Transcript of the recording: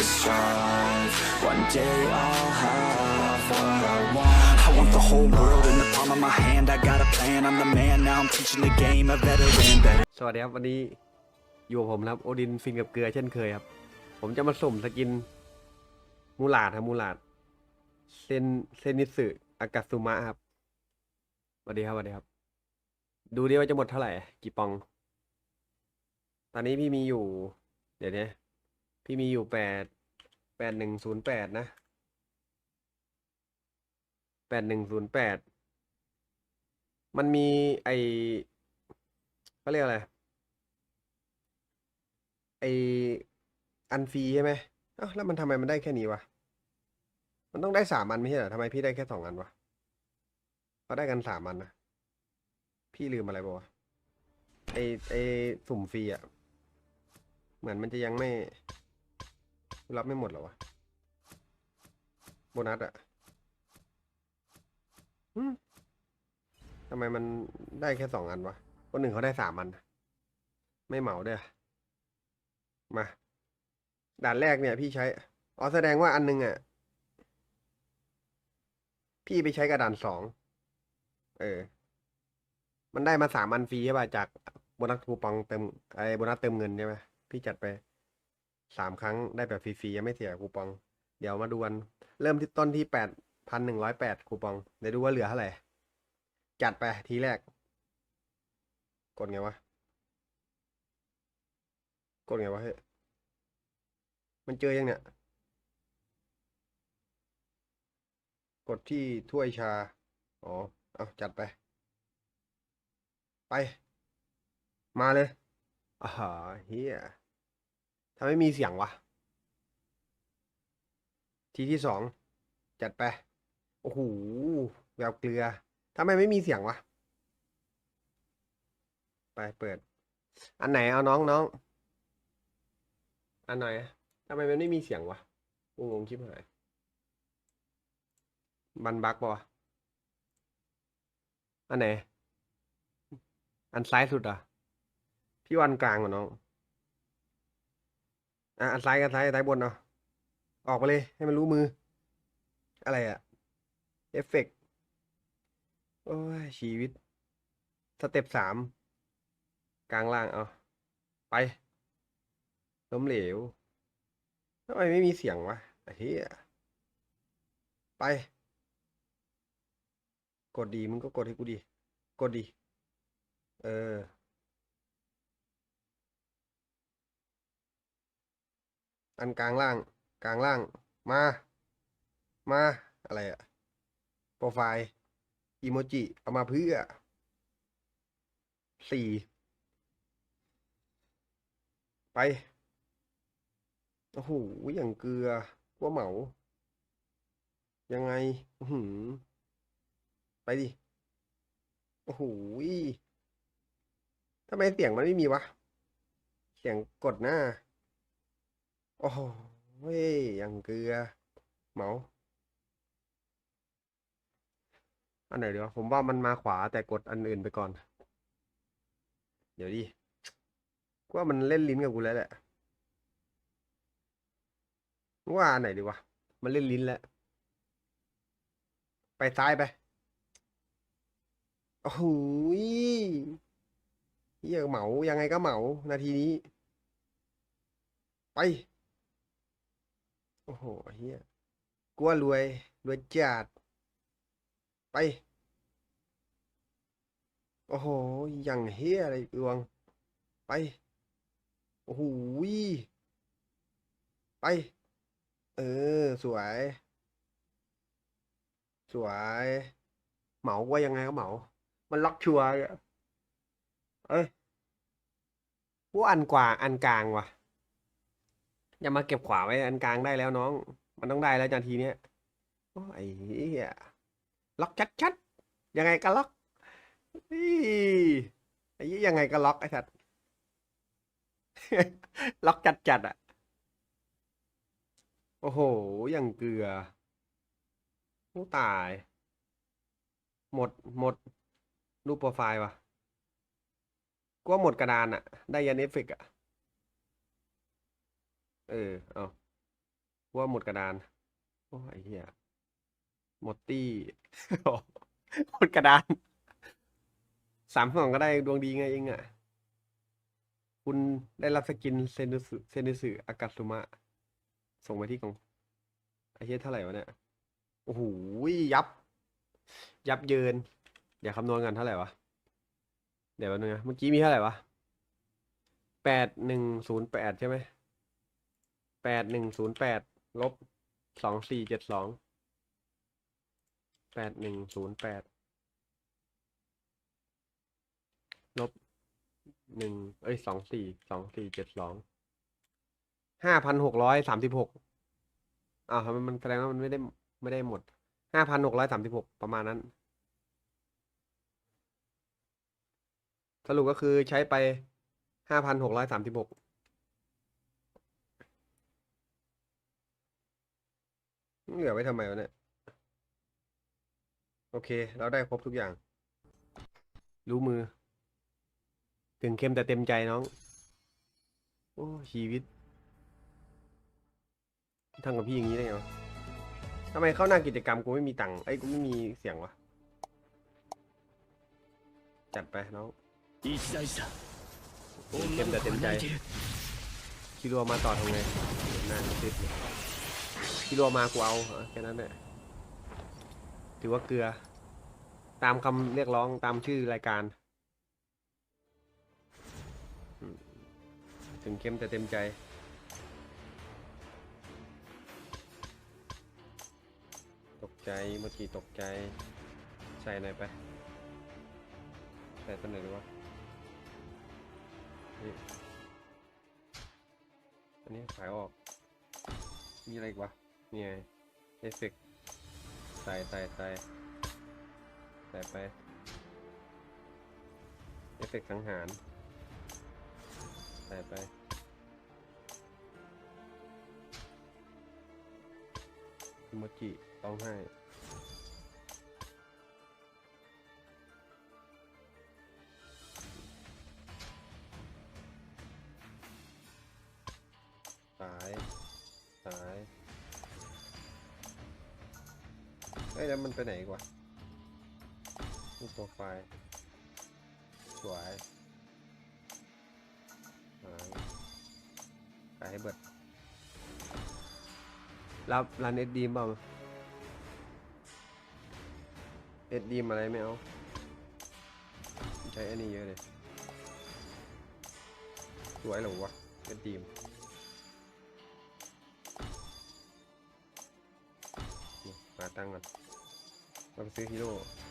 to strive. One day I'll have what I want. I want the whole world in the palm of my hand. I got a plan, I'm the man. Now I'm teaching the game, a veteran. Better สวัสดีครับวันนี้อยู่กับผมนะครับ โอดินฟินกับเกลือเช่นเคยครับ ผมจะมาสุ่มสกิน มูลาดครับมูลาดเซนเซนิสึอากาซุมะครับสวัสดีครับสวัสดีครับ ดูดิว่าจะหมดเท่าไหร่ กี่ปอง ตอนนี้พี่มีอยู่ เดี๋ยวนี้ พี่มีอยู่แปดแปดหนึ่งศูนย์แปดนะแปดหนึ่งศูนย์แปดมันมีไอเขาเรียกอะไร ไออันฟรีใช่ไหมอ้าแล้วมันทำไมมันได้แค่นี้วะ มันต้องได้สามอันไม่ใช่เหรอทำไมพี่ได้แค่สองอันวะเขาได้กันสามอันนะพี่ลืมอะไรปะวะไอไอสุ่มฟรีอะเหมือนมันจะยังไม่ รับไม่หมดหรอวะ โบนัสอะอทำไมมันได้แค่สองอันวะ คนหนึ่งเขาได้สามอัน ไม่เหมาด้อมา ด่านแรกเนี่ย พี่ใช้ อ๋อแสดงว่าอันหนึงอะพี่ไปใช้กระดานสอง เออ มันได้มาสามอันฟรีใช่ป่ะจากโบนัสคูปองเติมไอ้โบนัสเติมเงินใช่ไหมพี่จัดไป สามครั้งได้แบบฟรีๆยังไม่เสียคูปอง เดี๋ยวมาดูกันเริ่มที่ต้นที่แปดพันหนึ่งร้อยแปดคูปอง เดี๋ยวดูว่าเหลือเท่าไหร่ จัดไปทีแรก กดไงวะ กดไงวะเฮ้ยมันเจอยังเนี่ย กดที่ถ้วยชา อ๋อ เอาจัดไป ไป มาเลยอ่าเฮีย ทำไมมีเสียงวะ ทีที่สอง จัดไป โอ้โหแววเกลือทำไมไม่มีเสียงวะ ไปเปิด อันไหนเอาน้องน้อง อันไหนทำไมมันไม่มีเสียงวะงงงชิบหายบันบักปะอันไหน อันซ้ายสุดอะ พี่วันกลางกว่าน้อง อะอันซ้ายกันซ้ายซ้ายบนเนาะออกไปเลยให้มันรู้มือ อะไรอะเอฟเฟกต์โอ้ยชีวิต สเต็ปสามกลางล่างเอาไปล้มเหลวทำไมไม่มีเสียงวะไอ้เหี้ยไป กดดีมึงก็กดให้กูดี กดดี เออ อันกลางล่าง กลางล่าง มา มา อะไรอะโปรไฟล์อีโมจิ เอามาเพื่อสี่ไป โอ้โห อย่างเกลือว่าเหมา ยังไงอือหือไปดิ โอ้โหทำไมเสียงมันไม่มีวะ เสียงกดหน้า โอ้โหยอย่างเกลือ เหมา อันไหนเดี๋ยวผมว่ามันมาขวาแต่กดอันอื่นไปก่อน เดี๋ยวดิกูว่ามันเล่นลิ้นกับกูแล้วแหละว่าอันไหนดีวะ มันเล่นลิ้นแล้ว ไปซ้ายไป โอ้โหยเฮียเหมา ยังไงก็เหมา นาทีนี้ ไป อ้โหเฮียกลัวรวย รวยจัดไป โอ้โห อย่างเฮียอะไรดวง ไป โอ้โหไป เออ สวย สวย เหมาว่ายังไงก็เหมา มันล็อกชัวร์อะเอ้ยว่าอันกว่าอันกลางว่ะ อย่ามาเก็บขวาไว้อันกลางได้แล้วน้อง มันต้องได้แล้วนาทีเนี้ยโอ้ยไอ้เหี้ยล็อกชัดๆยังไงก็ล็อกอีไอ้ยังไงก็ล็อกไอ้สัตว์ล็อกจัดๆอะ โอ้โหอย่างเกลือโอ้ตาย หมดหมด รูปโปรไฟล์วะกูว่าหมดกระดานอะได้ยันเอฟเฟกอะ เออ เอาว่าหมดกระดาน โอ้ยไอ้เหี้ย หมดตี้ หมดกระดาน สามสองก็ได้ดวงดีไงเองอะ คุณได้รับสกินเซนุสึเซนุสึอากาสุมะ ส่งไปที่กองไอ้เหี้ยเท่าไหร่วะเนี่ย โอ้โห ยับ ยับเยิน เดี๋ยวคำนวณกันเท่าไหร่วะ เดี๋ยวแป๊บนึงนะ เมื่อกี้มีเท่าไหร่วะแปดหนึ่งศูนย์แปดใช่ไหม แปดหนึ่งศูนย์แปดลบสองสี่เจ็ดสองแปดหนึ่งศูนย์แปดลบหนึ่งเอ้ยสองสี่สองสี่เจ็ดสองห้าพันหกร้อยสามสิบหกอ้าวมันแสดงว่ามันไม่ได้ไม่ได้หมดห้าพันหกร้อยสามสิบหกประมาณนั้น สรุปก็คือใช้ไปห้าพันหกร้อยสามสิบหก เหลือไว้ทำไมวะเนี่ย โอเค เราได้ครบทุกอย่าง รู้มือ ถึงเข้มแต่เต็มใจน้อง โอ้ชีวิตทำกับพี่อย่างนี้ได้เหรอทำไมเข้าหน้ากิจกรรมกูไม่มีตังค์ไอ้กูไม่มีเสียงวะ จัดไปน้องเข้มแต่เต็มใจคิดว่ามาต่อทำไงหน้าติดเลย คิรัวมากูเอาแค่นั้นแหละถือว่าเกลือ ตามคำเรียกร้องตามชื่อรายการ ถึงเค็มแต่เต็มใจตกใจเมื่อกี้ตกใจ ใส่ไหนอยไป ใส่ตัวไหนดีวะนี่อันนี้ขายออก มีอะไรอีกวะ นี่ไงเอฟเฟกใส่ใส่ใส่ใส่ไปเอฟเฟกสังหารใส่ไปมุจีเต้องให้ อ้ยแล้วมันไปไหนอีกวะรูปโปรไฟล์สวยขายให้เบิดรับร้านเอ็ดดีมเปล่าเอ็ดดีมอะไรไม่เอา ใช้อันนี้เยอะเลย สวยเหรอวะเอ็ดดีมนี่หาตั้งก่อน เ